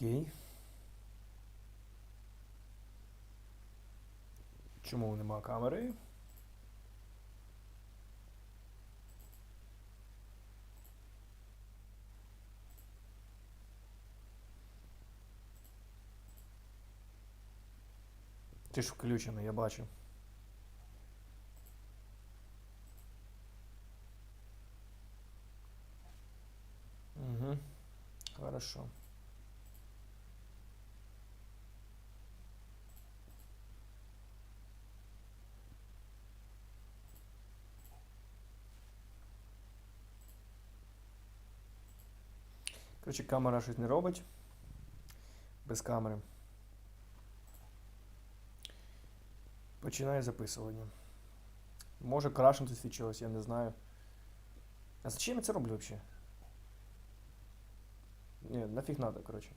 Окей. Чому нема камери? Ти ж включений, я бачу. Угу. Хорошо. Коротше, камера щось не робить. Без камери. Починаю записування. Може крашнутись від чогось, я не знаю. А зачем я це роблю взагалі? Ні, нафіг надо, коротше.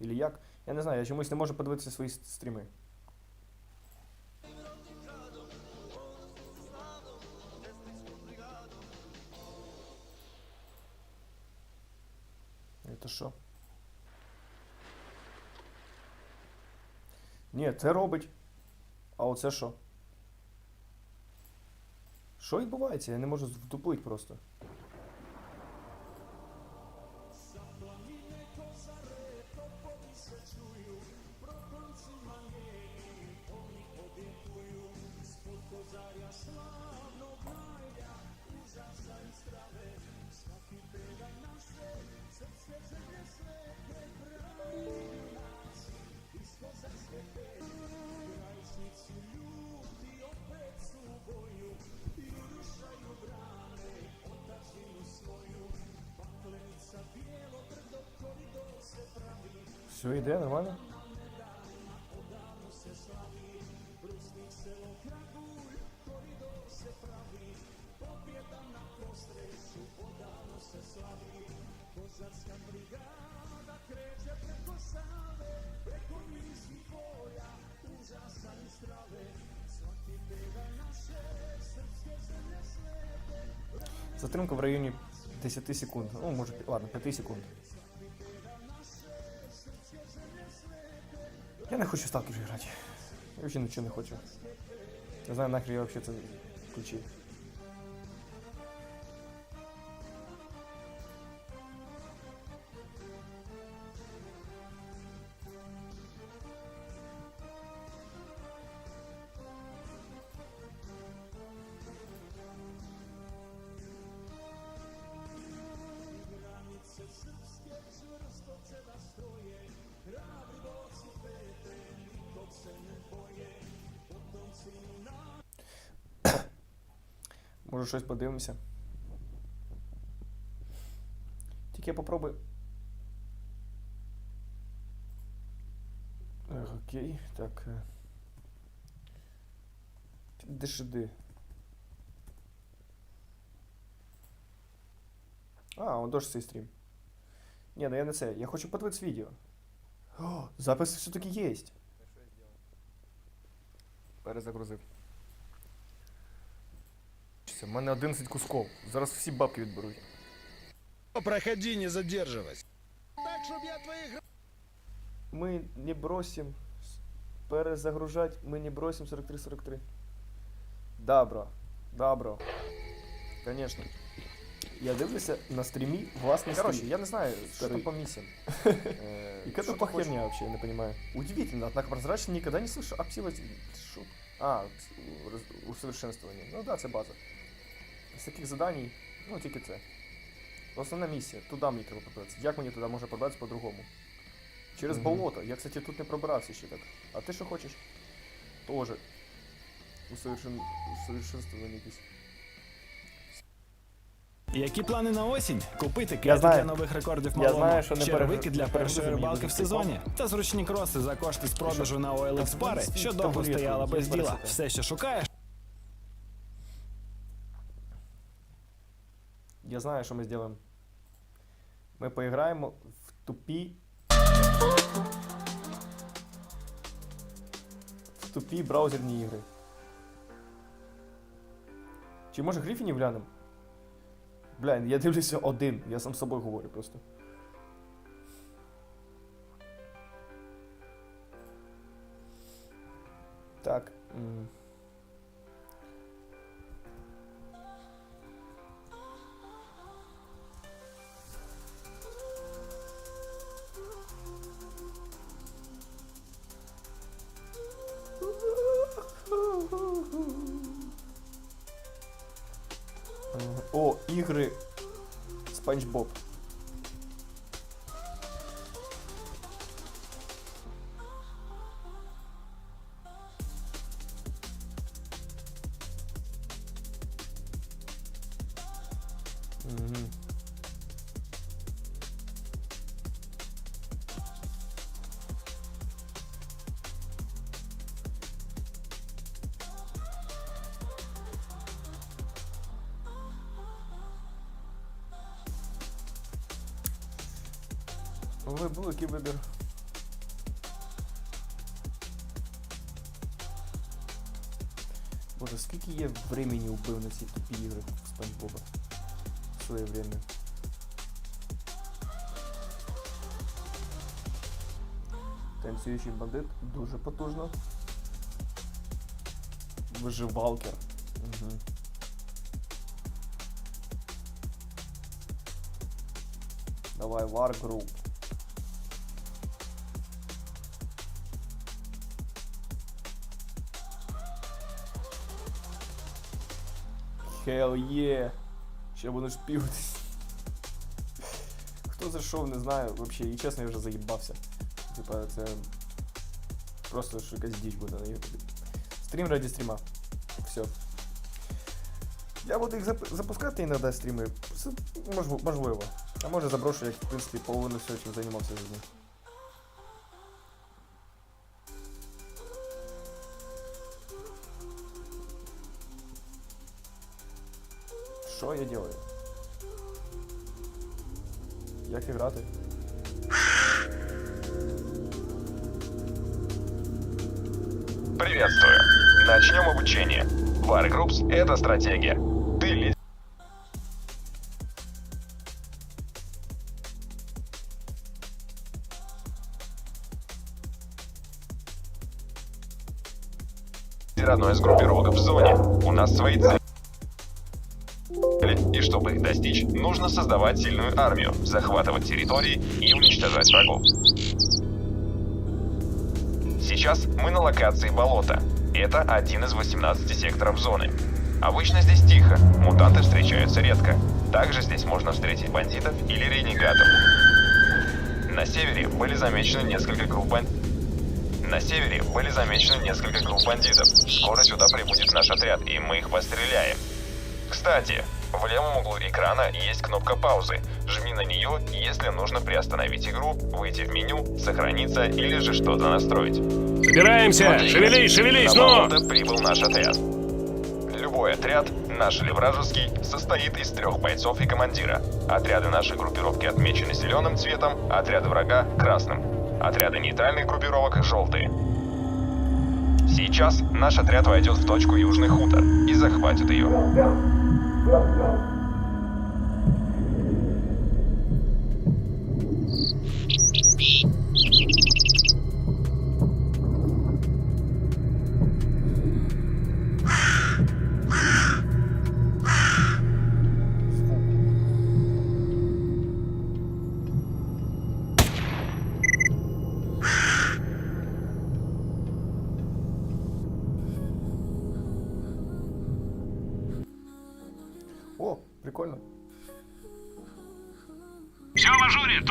Или як? Я не знаю, я чомусь не можу подивитися свої стріми. Это що? Ні, це робить. А оце що? Що відбувається? Я не можу втупити просто. Все йде, нормально? Затримка в районі 10 секунд. Ну, може, пі- ладно, 5 секунд. Я не хочу в ставки вже грати. Я взагалі нічого не хочу. Не знаю, нахер я взагалі це включив. Може щось подивимося. Тільки я попробую. Окей, так. Дешиди. А, он дощ цей стрім. Ні, ну я не це. Я хочу подивитися відео. О, запис все-таки є. Перезагрузив. У мене 11 кусков. Зараз всі бабки відберуть. Проходи, не задерживайся. Так, чтобы я твоих Мы не бросим с- перезагружать, мы не бросим 43-43. Да, бро. Да, бро. Конечно. Я дивлюся на стрімі власний Короче, стрім. я не знаю, что Старый. там по миссиям. Э, И это что по ты хочешь? херня вообще, я не понимаю. Удивительно, однако прозрачно никогда не слышу обсилать... Шо? А, с- роз- усовершенствование. Ну да, це база. З таких заданій, ну тільки це. Основна місія, туди мені треба пробратися. Як мені туди можна пробратися по-другому? Через Мгм. болото. Я, кстати, тут не пробирався ще так. А ти що хочеш? Тоже. Усовершен... Усовершенствування якісь. Які плани на осінь? Купити Я кети для нових рекордів Я малому, знаю, що не черевики для першої рибалки в сезоні та зручні кроси за кошти з продажу на OLX пари, що довго стояла без діла. Все, що шукаєш, Я знаю, що ми зробимо. Ми поіграємо в тупі. В тупі браузерні ігри. Чи може гріфіні глянемо? Блін, я дивлюся один, я сам з собою говорю просто. Так. Спанч Ви великий вибір. Боже, скільки я времени убив на ці тупі ігри Спанч Боба в своє время. Танцюючий бандит дуже потужно. Виживалкер. Угу. Давай, War Group. Hell yeah. Ще буду шпіватись. Хто зайшов, не знаю. Вообще, і чесно, я вже заїбався. Типа, це просто що якась діч буде на ютубі. Стрім раді стріма. Все. Я буду їх зап- запускати іноді стріми. Це можливо, можливо. А може заброшу, як в принципі половину всього, чим займався з ним. Що я делаю? Як грати? Приветствую. Начнем обучение. War Groups — это стратегия. Ты лидер одной из группировок в зоне. У нас свои цели. Достичь, нужно создавать сильную армию, захватывать территории и уничтожать врагов. Сейчас мы на локации болота. Это один из 18 секторов зоны. Обычно здесь тихо, мутанты встречаются редко. Также здесь можно встретить бандитов или ренегатов. На севере были замечены несколько групп бан- На севере были замечены несколько групп бандитов. Скоро сюда прибудет наш отряд, и мы их постреляем. Кстати, в левом углу экрана есть кнопка паузы. Жми на нее, если нужно приостановить игру, выйти в меню, сохраниться или же что-то настроить. Собираемся! Смотри, Шевелись, шевелись, на ну! болото прибыл наш отряд. Любой отряд, наш или вражеский, состоит из трех бойцов и командира. Отряды нашей группировки отмечены зеленым цветом, отряды врага — красным. Отряды нейтральных группировок — желтые. Сейчас наш отряд войдет в точку Южный хутор и захватит ее. Thank you.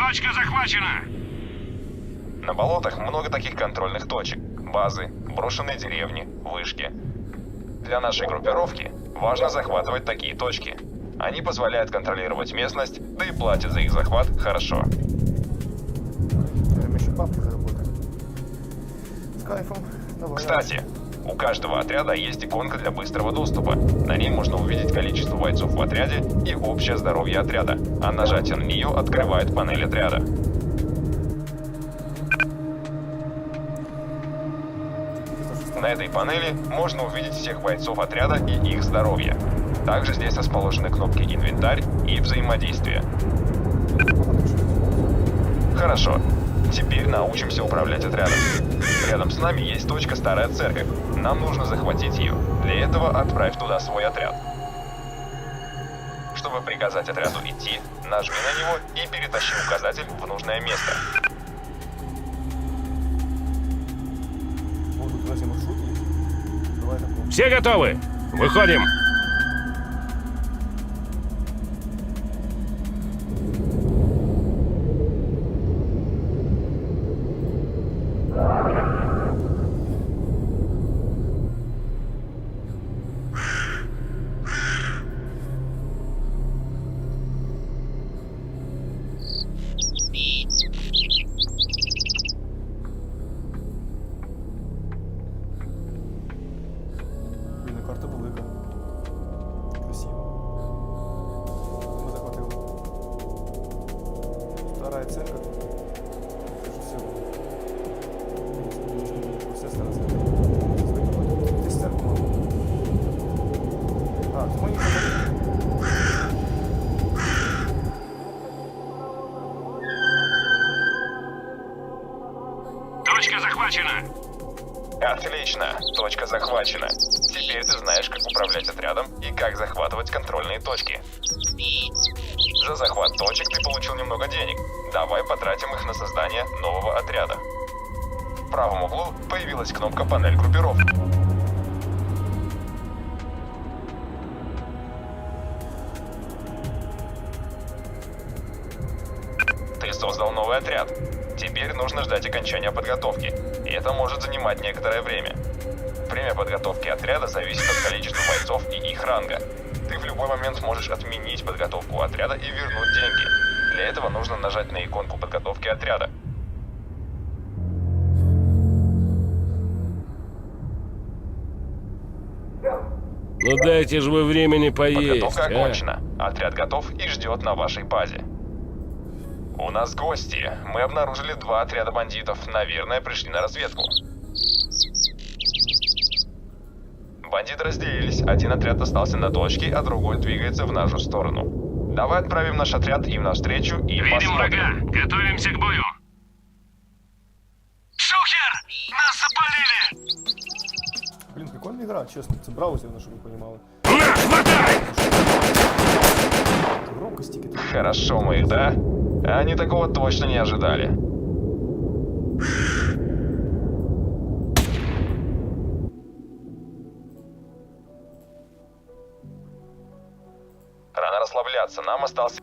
Точка захвачена! На болотах много таких контрольных точек. Базы, брошенные деревни, вышки. Для нашей группировки важно захватывать такие точки. Они позволяют контролировать местность, да и платят за их захват хорошо. Кстати, у каждого отряда есть иконка для быстрого доступа. На ней можно увидеть количество бойцов в отряде и общее здоровье отряда, а нажатие на нее открывает панель отряда. На этой панели можно увидеть всех бойцов отряда и их здоровье. Также здесь расположены кнопки «Инвентарь» и «Взаимодействие». Хорошо. Теперь научимся управлять отрядом. Рядом с нами есть точка «Старая церковь». Нам нужно захватить ее. Для этого отправь туда свой отряд. Чтобы приказать отряду идти, нажми на него и перетащи указатель в нужное место. Все готовы? Выходим. Церковь. Це ж все. Все стара церковь. Ти з церкви мав. А, мої команди. Точка захвачена. Отлично, точка захвачена. Теперь ты знаешь, как управлять отрядом и как захватывать контрольные точки. За захват точек ты получил немного денег. Давай потратим их на создание нового отряда. В правом углу появилась кнопка «Панель группировки». Ты создал новый отряд. Теперь нужно ждать окончания подготовки, и это может занимать некоторое время. Время подготовки отряда зависит от количества бойцов и их ранга. Ты в любой момент можешь отменить подготовку отряда и вернуть деньги. Для этого нужно нажать на иконку подготовки отряда. Ну дайте же вы времени поесть, Подготовка а. окончена. Отряд готов и ждет на вашей базе. У нас гости. Мы обнаружили два отряда бандитов. Наверное, пришли на разведку. Бандиты разделились. Один отряд остался на точке, а другой двигается в нашу сторону. Давай отправим наш отряд им навстречу и Видим посмотрим. врага. Готовимся к бою. Шухер! Нас запалили! Блін, прикольна гра, чесно. Це браузер, на що ви розуміли. На, хватай! Громко стільки тут. Хорошо мы их, да? Они такого точно не ожидали. Рано расслабляться, нам остался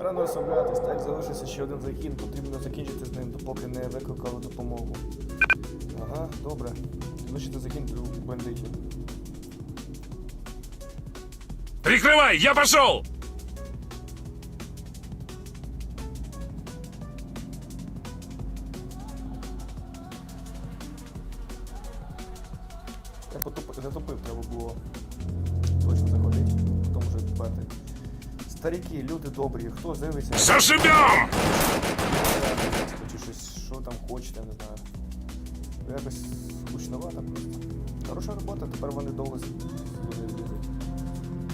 Рано розслаблятись, так залишився ще один загін, потрібно закінчити з ним, допоки не викликали допомогу. Ага, добре. Залишити загін у бандитів. Прикрывай, я пошел! Старіки, люди добрі, хто дивиться? Зашибем! Чи щось, що там хочете, не знаю. Якось скучновато просто. Хороша робота, тепер вони довго з- сюди лізуть.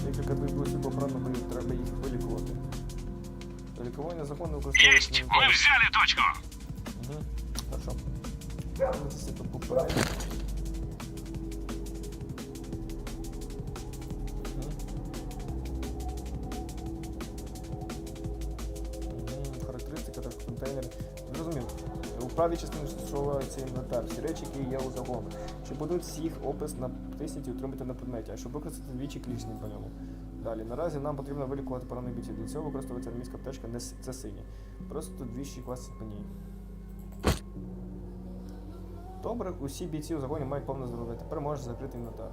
Декілька дивлюся поправно боїв, треба їх вилікувати. Лікування закону використовується. Есть! Мы взяли точку! Угу. Хорошо. Дивитися тут попередньо. Правій частині розташовується інвентар. Всі речі, які є у загону. Щоб будуть всіх опис натисніть і отримати на предметі, а щоб використати двічі клічні по ньому. Далі, наразі нам потрібно вилікувати поранених бійців. Для цього використовується армійська аптечка, не це синя. Просто двічі класти по ній. Добре, усі бійці у загоні мають повне здоров'я. Тепер можеш закрити інвентар.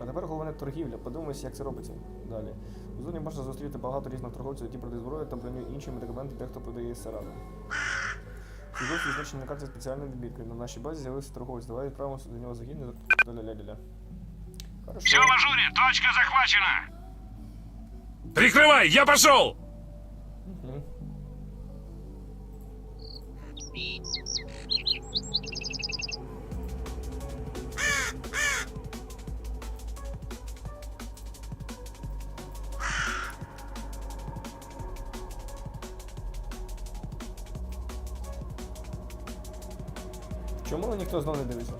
А тепер головне торгівля. Подивимось, як це робиться. Далі. У зоні можна зустріти багато різних торговців, які продають зброю та броню інші медикаменти, дехто продає сараду. Фігурки відзначені на карті спеціальною відміткою. На нашій базі з'явився торговець. Давай відправимося до нього загін. Ля-ля-ля-ля. Хорошо. Все в ажуре, точка захвачена! Прикрывай, я пошел! Мгм. Ніхто знов не дивиться?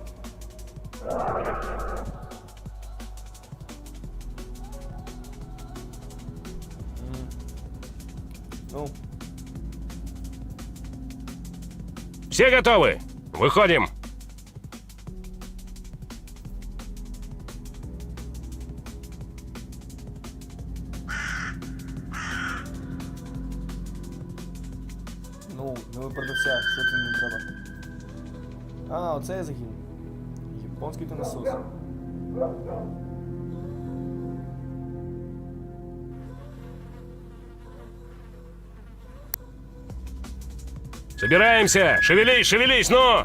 Ну, Все готовы? Выходим. ну, не продавця, що тут не треба. А, оце я загін. Японський ти насос. Собираемся. Шевелись, шевелись, ну!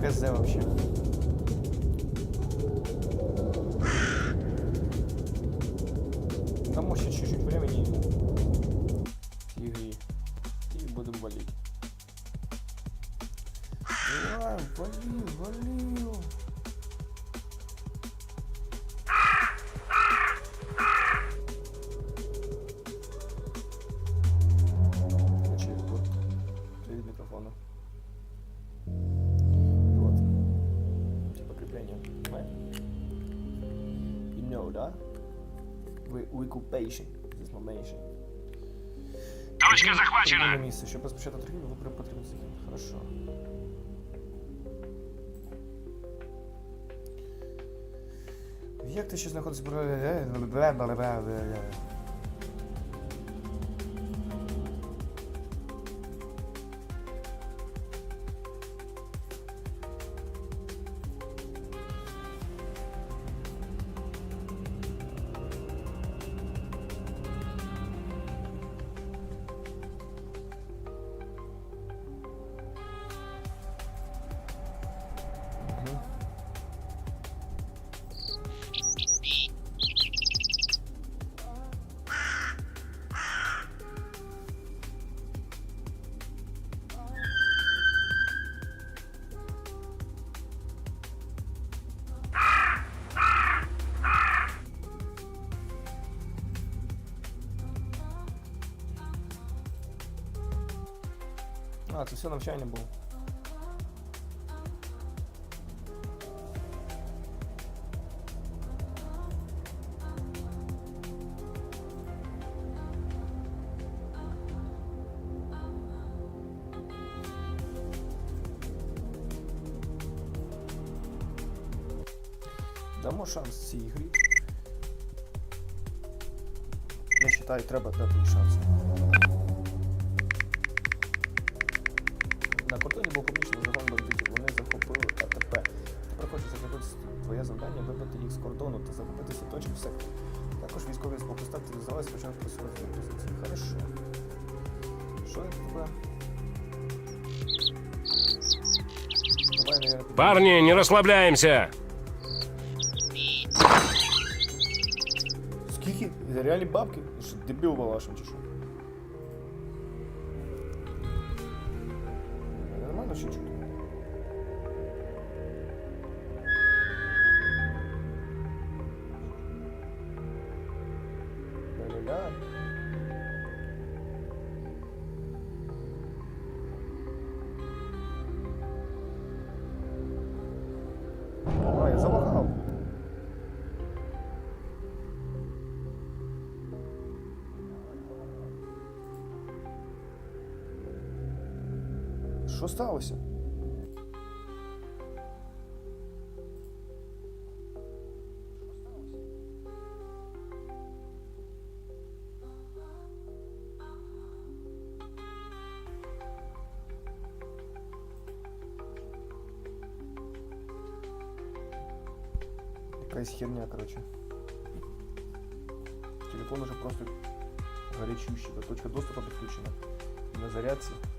Хз вообще. Там еще чуть-чуть времени в игре. И будем болеть. Давай, вали, вали. Короче, вот перед We occupation. Точка На захвачена. місце. Щоб розпочати торгівлю, ви потрібно закинути. Хорошо. Як ти ще знаходишся? Все навчання було. Дамо шанс цій грі. Я вважаю, треба дати шанс. Парни, не расслабляемся. Скільки? Це реальні бабки? Ти Що, дебіл балашем чи що? Що сталося? Якась херня, короче. Телефон уже просто горячущий. Точка доступа подключена. На зарядке.